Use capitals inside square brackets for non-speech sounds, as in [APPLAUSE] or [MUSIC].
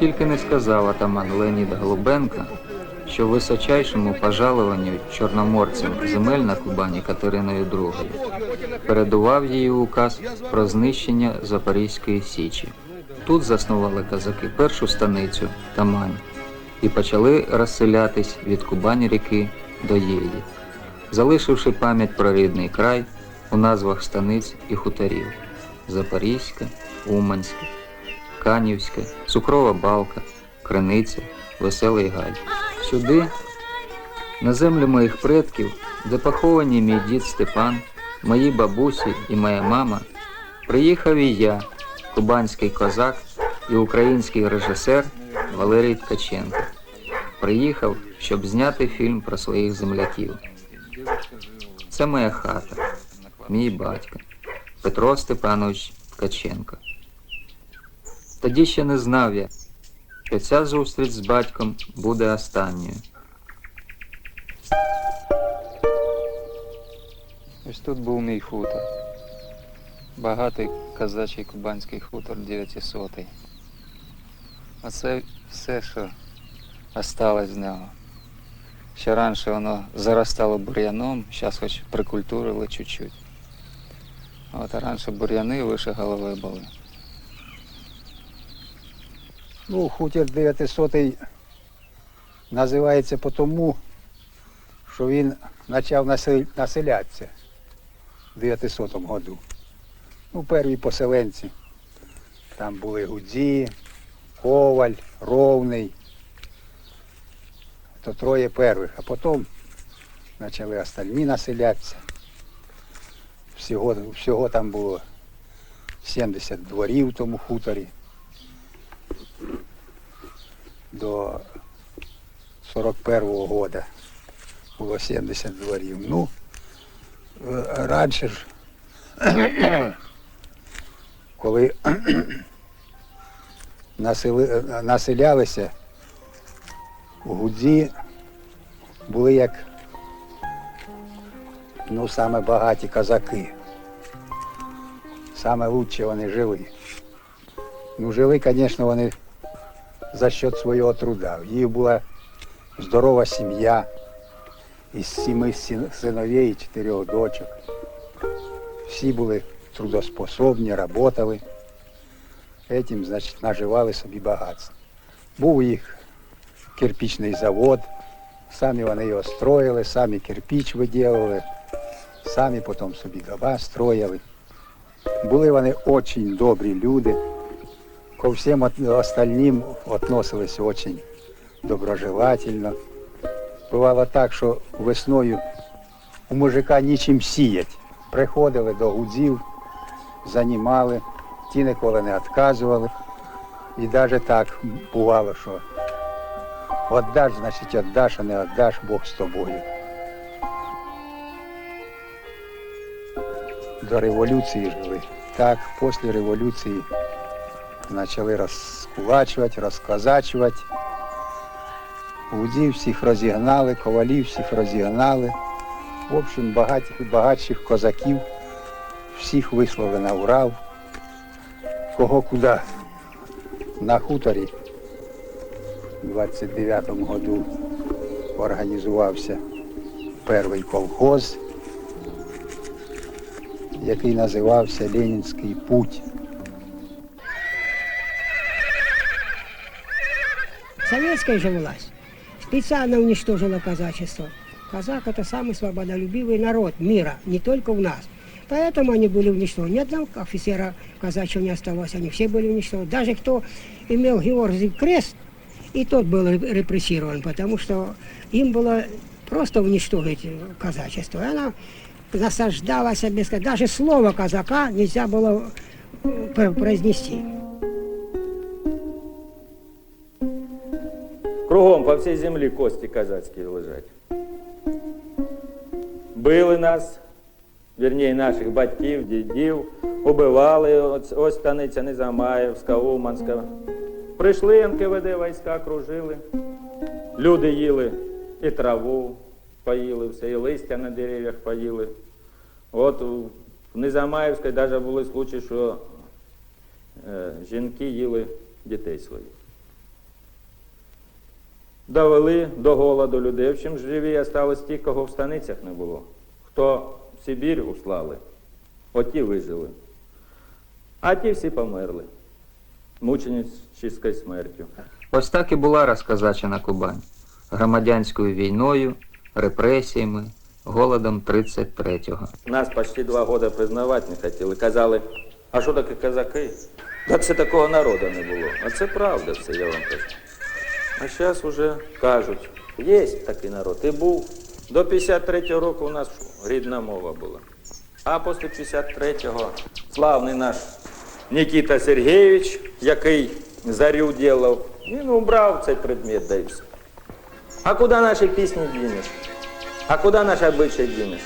тільки не сказав атаман Леонід Голубенко, що височайшому пожалуванню чорноморцям земель на Кубані Катериною II передував її указ про знищення Запорізької Січі. Тут заснували козаки першу станицю Тамань і почали розселятись від Кубані ріки до Єлі, залишивши пам'ять про рідний край у назвах станиць і хуторів Запорізька, Уманська, Канівська, Цукрова Балка, Криниця, Веселий Гай. Сюди, на землю моїх предків, де поховані мій дід Степан, мої бабусі і моя мама, приїхав і я, кубанський козак і український режисер Валерій Ткаченко. Приїхав, щоб зняти фільм про своїх земляків. Це моя хата, мій батько Петро Степанович Ткаченко. Тоді ще не знав я, що ця зустріч з батьком буде останньою. Ось тут був мій хутор. Багатий казачий кубанський хутор 900. А це все, що осталось з нього. Ще раніше воно заростало бур'яном, зараз хоч прикультурили чуть-чуть. А от раніше бур'яни вище голови були. Ну, хутір 900 називається по тому, що він почав населятися в 900 году. Ну, перві поселенці. Там були Гудзі, Коваль, Ровний. То троє перших, а потім почали остальні населятися. Всього, всього там було 70 дворів в тому хуторі. До 41-го года було 70 дворів. Ну, е, раніше ж, [COUGHS] коли [COUGHS] насели, населялися, у Гудзі були як ну, саме багаті козаки. Саме лучше вони жили. Ну, жили, звісно, вони за счет свого труда. В їх була здорова сім'я із сіми син- синовей і чотирьох дочок. Всі були трудоспособні, працювали. Этим, значить, наживали собі багатство. Був їх кирпичний завод, самі вони його строїли, самі кирпич виділили, самі потім собі дома строїли. Були вони дуже добрі люди ко всем остальным относились очень доброжелательно. Бувало так, що весною у мужика нічим сіять. Приходили до гудзів, занімали, ті ніколи не відказували. І навіть так бувало, що віддаш, значить віддаш, а не віддаш, Бог з тобою. До революції жили. Так, після революції почали розкулачувати, розказачувати. Гудзів всіх розігнали, ковалів всіх розігнали. В общем, багатих, багатших козаків всіх вислали на Урал. Кого куди? На хуторі в 29-му году організувався перший колхоз, який називався Ленінський путь. Советская же власть специально уничтожила казачество. Казак это самый свободолюбивый народ мира, не только у нас. Поэтому они были уничтожены. Ни одного офицера казачьего не осталось, они все были уничтожены. Даже кто имел Георгий крест, и тот был реп- репрессирован, потому что им было просто уничтожить казачество. И она насаждалась без... Даже слово казака нельзя было э, пр- произнести. Кругом по всій землі кості козацькі лежать. Били нас, вірніше наших батьків, дідів, убивали, ось, ось станиця Незамаєвська, Уманська. Прийшли НКВД війська, кружили. Люди їли і траву поїли, все, і листя на дерев'ях поїли. От в Незамаєвській навіть були случаї, що е, жінки їли дітей своїх. Довели до голоду людей. В чим живі остались ті, кого в станицях не було. Хто в Сибір услали, оті вижили. А ті всі померли. Мученическою смертю. Ось так і була розказачена Кубань. Громадянською війною, репресіями, голодом 33-го. Нас почти два года признавати не хотіли. Казали, а що таке казаки? Та це такого народу не було. А це правда, це я вам кажу. А зараз вже кажуть, є такий народ. І був. До 53-го року у нас рідна мова була. А після 53-го славний наш Нікіта Сергійович, який зарю ділав, він убрав цей предмет, да все. А куди наші пісні дінеш? А куди наші обичаї дінеш?